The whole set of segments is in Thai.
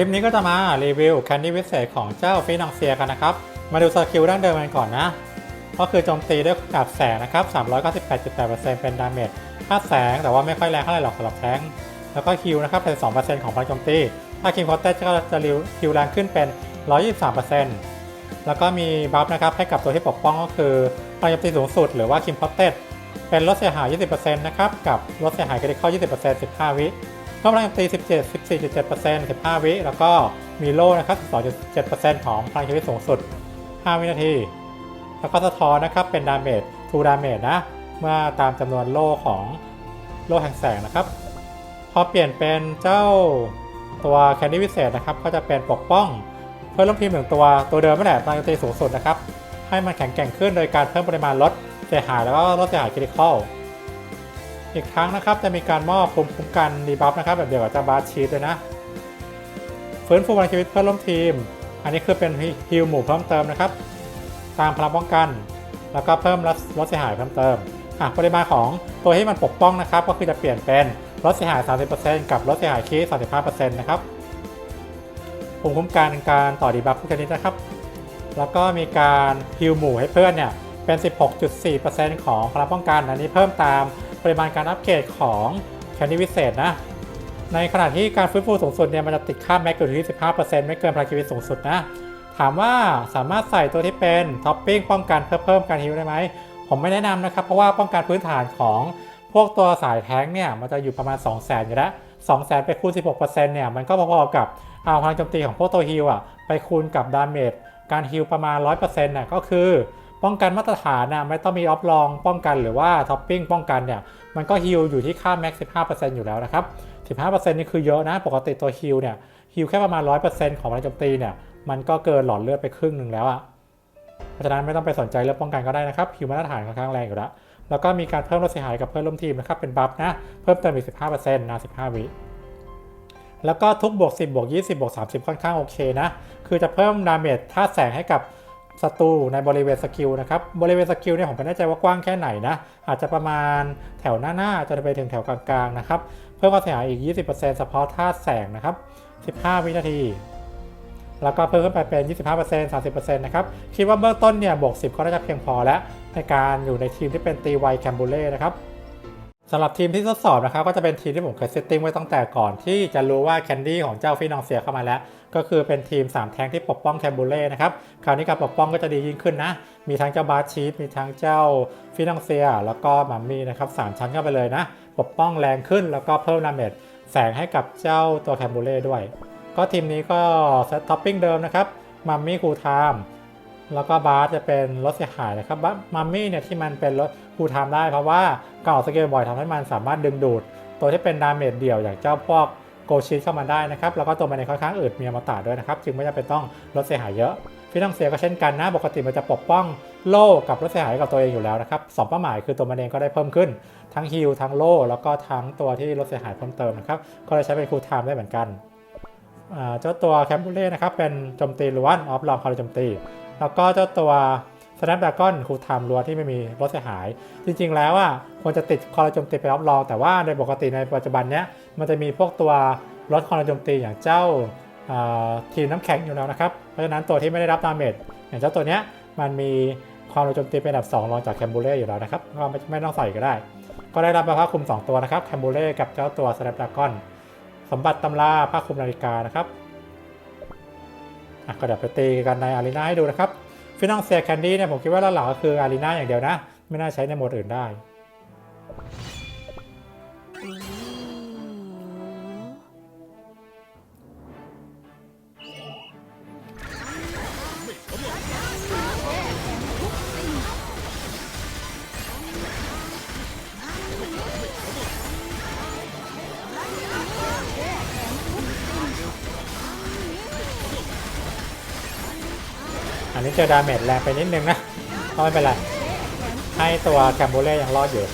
ลิปนี้ก็จะมารีวิวแคนดี้วิเศษของเจ้าฟินองเซียกันนะครับ มาดูสกิลดั้งเดิมกันก่อนนะ ก็คือโจมตีด้วยดาบแสงนะครับ 398.8%เป็นดาเมจค่าแสงแต่ว่าไม่ค่อยแรงเท่าไหร่หรอกสำหรับแทงแล้วก็คิวนะครับเป็น 2%ของพลังโจมตี ถ้าคิงคอสเตก็จะริวคิวแรงขึ้นเป็น 123%แล้วก็มีบัฟนะครับให้กับตัวที่ปกป้องก็คือพลังโจมตีสูงสุดหรือว่าคิมคอสเตเป็นลดเสียหาย 20%นะครับกับลดเสียหายกระดิคอ20% 15 วิ เพิ่มพลังจมตี17 14.7% 15 วิ แล้วก็มีโล่นะครับ 12.7%ของพลังชีวิตสูงสุด 5 วินาที แล้วก็สะท้อนนะครับ เป็นดาเมจ2ดาเมจนะ เมื่อตามจำนวนโล่ของโล่แห่งแสงนะครับ พอเปลี่ยนเป็นเจ้าตัวแคนดี้วิเศษนะครับ ก็จะเป็นปกป้อง เพิ่มลงทีมหนึ่งตัวตัวเดิมไม่แหละพลังโจมตีสูงสุดนะครับ ให้มันแข็งแกร่งขึ้นโดยการเพิ่มปริมาณลดเสียหายแล้วก็ลดเสียหายคริติคอล อีกครั้งนะครับจะมีการมอบภูมิคุ้มกันดีบัฟนะครับแบบเดียวกับเจ้าบาสชีสเลยนะฟื้นฟูพลังชีวิตเพื่อนร่วมทีม อันนี้คือเป็นฮิลหมู่เพิ่มเติมนะครับ ตามพลังป้องกัน แล้วก็เพิ่มลดลดเสียหายเพิ่มเติมอะปริมาณของตัวที่มันปกป้องนะครับ ก็คือจะเปลี่ยนเป็นลดเสียหาย 30%กับลดเสียหายคี35%นะครับภูมิคุ้มกันการต่อดีบัฟทุกชนิดนะครับ แล้วก็มีการฮิลหมู่ให้เพื่อนเนี่ยเป็น 16.4%ของพลังป้องกันอันนี้เพิ่มตาม ปริมาณการอัปเกรดของแคนดี้วิเศษนะ ในขณะที่การฟื้นฟูสูงสุดเนี่ยมันจะติดค่าแม็กอยู่ที่ 15%ไม่เกินพลังชีวิตสูงสุดนะ ถามว่าสามารถใส่ตัวที่เป็นท็อปปิ้งป้องกันเพื่อเพิ่มการฮิลได้ไหม ผมไม่แนะนำนะครับ เพราะว่าป้องกันพื้นฐานของพวกตัวสายแท้งเนี่ยมันจะอยู่ประมาณ 2 0 0 0 0 0อยู่แล้ว2 0 0 0 0ไปคูณ 16%เนี่ยมันก็พอๆกับเอาพลังโจมตีของพวกตัวฮิลอะไปคูณกับดาเมจการฮิลประมาณ 100%น่ะก็คือ ป้องกันมาตรฐานนะไม่ต้องมีออฟลองป้องกันหรือว่าท็อปปิ้งป้องกันเนี่ยมันก็ฮิลอยู่ที่ค่าแม็ก15%อยู่แล้วนะครับ15%นี่คือเยอะนะ ปกติตัวฮิลเนี่ยฮิลแค่ประมาณ100%ของพลังโจมตีเนี่ยมันก็เกินหลอดเลือดไปครึ่งหนึ่งแล้วอะเพราะฉะนั้นไม่ต้องไปสนใจเรื่องป้องกันก็ได้นะครับฮิลมาตรฐานค่อนข้างแรงอยู่แล้วแล้วก็มีการเพิ่มลดเสียหายกับเพื่อนร่วมทีมนะครับเป็นบัฟนะเพิ่มเติมอีก15%นะ15 วิแล้วก็ทุกบวก10บวก20บวก30 ค่อนข้างโอเคนะ คือจะเพิ่มดาเมจท่าแสงให้กับ ศัตรูในบริเวณสกิลนะครับบริเวณสกิลเนี่ยผมไม่แน่ใจว่ากว้างแค่ไหนนะอาจจะประมาณแถวหน้าๆจนไปถึงแถวกลางๆนะครับเพิ่มความเสียหายอีก 20%เฉพาะท่าแสงนะครับ 15 วินาที แล้วก็เพิ่มขึ้นไปเป็น 25% 30%นะครับคิดว่าเบื้องต้นเนี่ยบวก 10 ก็น่าจะเพียงพอแล้วในการอยู่ในทีมที่เป็นตีไวแคมบูเล่นะครับ สำหรับทีมที่ทดสอบนะครับก็จะเป็นทีมที่ผมเคยเซตติ้งไว้ตั้งแต่ก่อนที่จะรู้ว่าแคนดี้ของเจ้าฟินองเซียเข้ามาแล้ว ก็คือเป็นทีม 3 แทงที่ปกป้องแคมบูเล่นะครับ คราวนี้การปกป้องก็จะดียิ่งขึ้นนะ มีทั้งเจ้าบาร์ชีฟมีทั้งเจ้าฟินองเซีย แล้วก็มัมมี่นะครับสามชั้นเข้าไปเลยนะ ปกป้องแรงขึ้นแล้วก็เพิ่มดาเมจแสงให้กับเจ้าตัวแคมบูเล่ด้วย ก็ทีมนี้ก็ท็อปปิ้งเดิมนะครับมัมมี่คูไทม์ แล้วก็บาร์จะเป็นลดเสียหายนะครับมัมมี่เนี่ยที่มันเป็นลดคูทม์ได้ เพราะว่าการออกสเกลบ่อยทำให้มันสามารถดึงดูด ตัวที่เป็นดาเมจเดี่ยวอย่างเจ้าพวกโกชิเข้ามาได้นะครับ แล้วก็ตัวมันเองค่อนข้างอืดมีอมตะด้วยนะครับ จึงไม่จำเป็นต้องลดเสียหายเยอะฟินังเซียก็เช่นกันนะ ปกติมันจะปกป้องโล่กับลดเสียหายกับตัวเองอยู่แล้วนะครับสองเป้าหมายคือตัวมันเองก็ได้เพิ่มขึ้น ทั้งฮิลทั้งโล่แล้วก็ทั้งตัวที่ลดเสียหายเพิ่มเติมนะครับก็เลยใช้เป็นคูลไทม์ได้เหมือนกันเจ้าตัวแคมบูเล่นะครับเป็นโจมตีล้วนออฟลองคอร์โจมตี แล้วก็เจ้าตัว Snapdragon คูลไทม์ล้วที่ไม่มีลดเสียหาย จริง ๆ แล้วอะควรจะติดคอร์จมตีไปรับรองแต่ว่าในปกติในปัจจุบันเนี้ยมันจะมีพวกตัวลดคอร์จมตีอย่างเจ้าทีมน้ำแข็งอยู่แล้วนะครับ เพราะฉะนั้นตัวที่ไม่ได้รับดาเมจอย่างเจ้าตัวเนี้ยมันมีความโจมตีเป็นอันดับ 2 รองจากแคมบูเล่อยู่แล้วนะครับก็ไม่ต้องใส่ก็ได้ ก็ได้รับผ้าคลุม 2 ตัวนะครับแคมบูเล่กับเจ้าตัว Snapdragon สมบัติตำราผ้าคลุมนาฬิกานะครับ ก็เดี๋ยวไปตีกันในอารีนาให้ดูนะครับฟินองเซียแคนดี้เนี่ยผมคิดว่าหลักๆก็คืออารีนาอย่างเดียวนะ ไม่น่าใช้ในโหมดอื่นได้ นนี้เจอดาเมจแรงไปนิดนึงนะก็ไม่เป็นไร ให้ตัวแคมโบเล่ยังรอดอยู่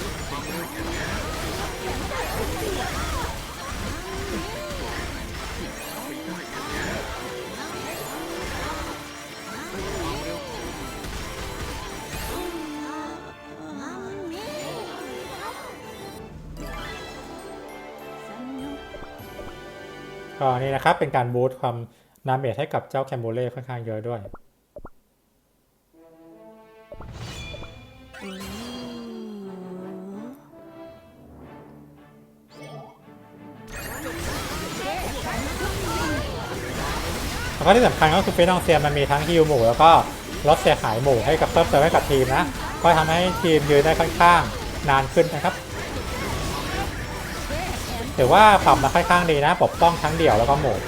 ก็นี่นะครับเป็นการบูตความดาเมจให้กับเจ้าแคมโบเล่ค่อนข้างเยอะด้วย แล้วก็ที่สำคัญก็คือเฟนองเซียมันมีทั้งฮิลหมู่แล้วก็ลดเสียหายหมู่ให้กับเพิ่มเติมให้กับทีมนะ ก็ทำให้ทีมยืนได้ค่อนข้างนานขึ้นนะครับถือว่าปรับมาค่อนข้างดีนะ ปกป้องทั้งเดี่ยวแล้วก็หมู่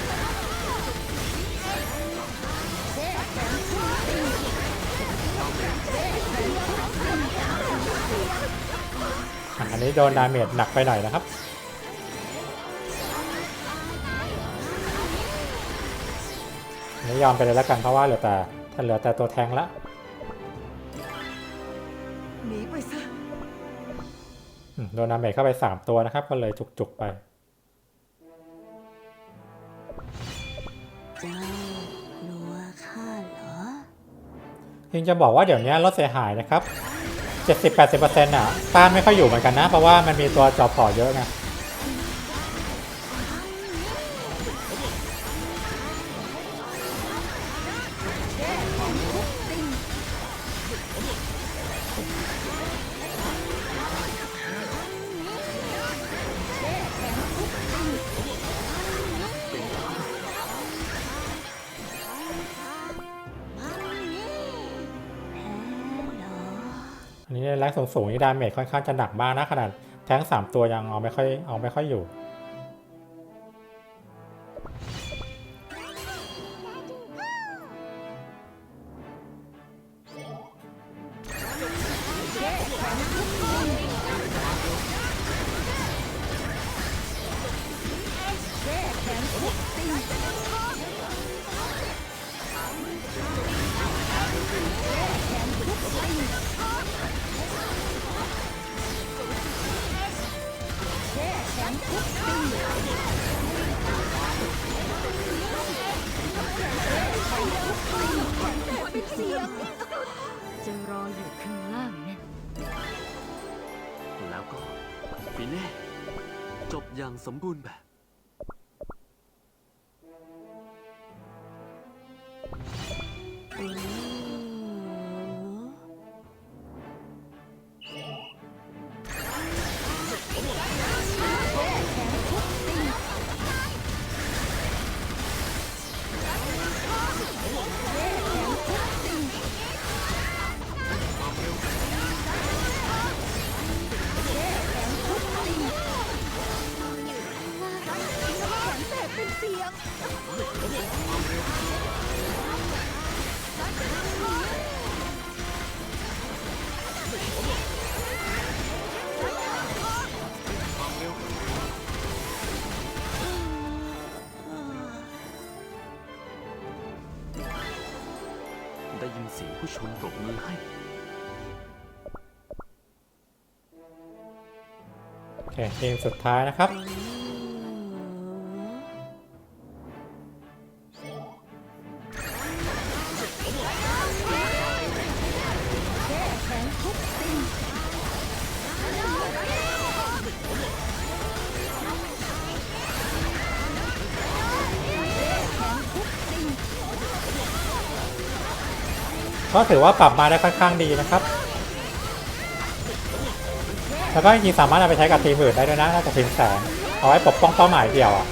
อันนี้โดนดาเมจหนักไปหน่อยนะครับ นนี้ยอมไปเลยแล้วกันเพราะว่าเหลือแต่ถ้าเหลือแต่ตัวแทงละหนีไปซะอืมโดนดาเมจเข้าไป 3 ตัวนะครับ ก็เลยจุกๆไปเจ้ากลัวข้าเหรอจริงจะบอกว่าเดี๋ยวนี้รถเสียหายนะครับ 70-80%อะต้านไม่ค่อยอยู่เหมือนกันนะ เพราะว่ามันมีตัวจอพอเยอะไง อันนี้แรงสูงๆนี่ดาเมจค่อนข้างจะหนักมากนะขนาดแท้งสามตัวยังเอาไม่ค่อยเอาไม่ค่อยอยู่ จะรออยู่ข้างล่างนั่นแล้วก็ฟิเน่จบอย่างสมบูรณ์แบบ ได้ยินเสียงผู้ชมปรบมือให้ โอเคทีมสุดท้ายนะครับ ก็ถือว่าปรับมาได้ค่อนข้างดีนะครับ แล้วก็จริงๆสามารถเอาไปใช้กับทีมอื่นได้ด้วยนะถ้ากับทีมแสงเอาไว้ปกป้องเป้าหมายเดียวอะ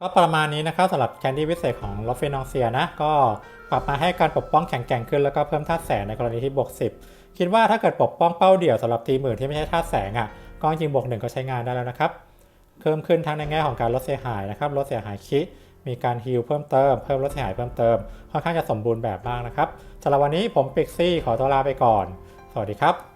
ก็ประมาณนี้นะครับสำหรับแคนดี้พิเศษของลอฟเฟนองเซียนะ ก็ปรับมาให้การปกป้องแข็งแกร่งขึ้นแล้วก็เพิ่มธาตุแสงในกรณีที่บวก10 คิดว่าถ้าเกิดปกป้องเป้าเดี่ยวสำหรับทีมอื่นที่ไม่ใช่ธาตุแสงอะก็จริงบวกหนึ่งก็ใช้งานได้แล้วนะครับเพิ่มขึ้นทั้งในแง่ของการลดเสียหายนะครับลดเสียหายคิมีการฮีลเพิ่มเติมเพิ่มลดเสียหายเพิ่มเติมค่อนข้างจะสมบูรณ์แบบมากนะครับสำหรับวันนี้ผมปิกซี่ขอตัวลาไปก่อน สวัสดีครับ